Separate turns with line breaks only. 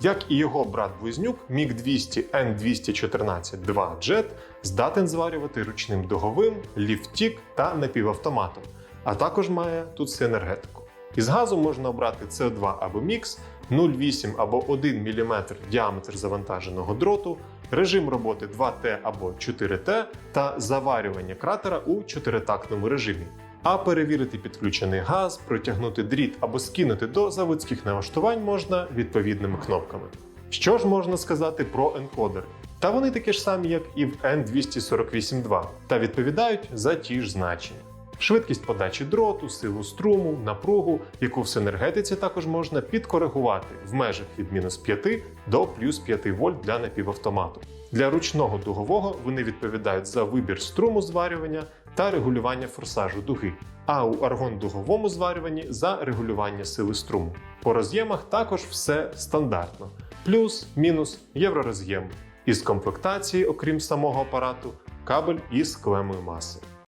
Як і його брат-близнюк, MiG 200 N214 2 Jet здатен зварювати ручним дуговим, ліфтік та напівавтоматом, а також має тут синергетику. Із газу можна обрати CO2 або мікс, 0,8 або 1 мм діаметр завантаженого дроту, режим роботи 2Т або 4Т та заварювання кратера у чотиритактному режимі. А перевірити підключений газ, протягнути дріт або скинути до заводських налаштувань можна відповідними кнопками. Що ж можна сказати про енкодери? Та вони такі ж самі, як і в N248.2, та відповідають за ті ж значення. Швидкість подачі дроту, силу струму, напругу, яку в синергетиці також можна підкоригувати в межах від мінус 5 до плюс 5 вольт для напівавтомату. Для ручного дугового вони відповідають за вибір струму зварювання та регулювання форсажу дуги, а у аргон-дуговому зварюванні за регулювання сили струму. По роз'ємах також все стандартно: плюс, мінус, євророз'єм. Із комплектації, окрім самого апарату, кабель із клемою маси.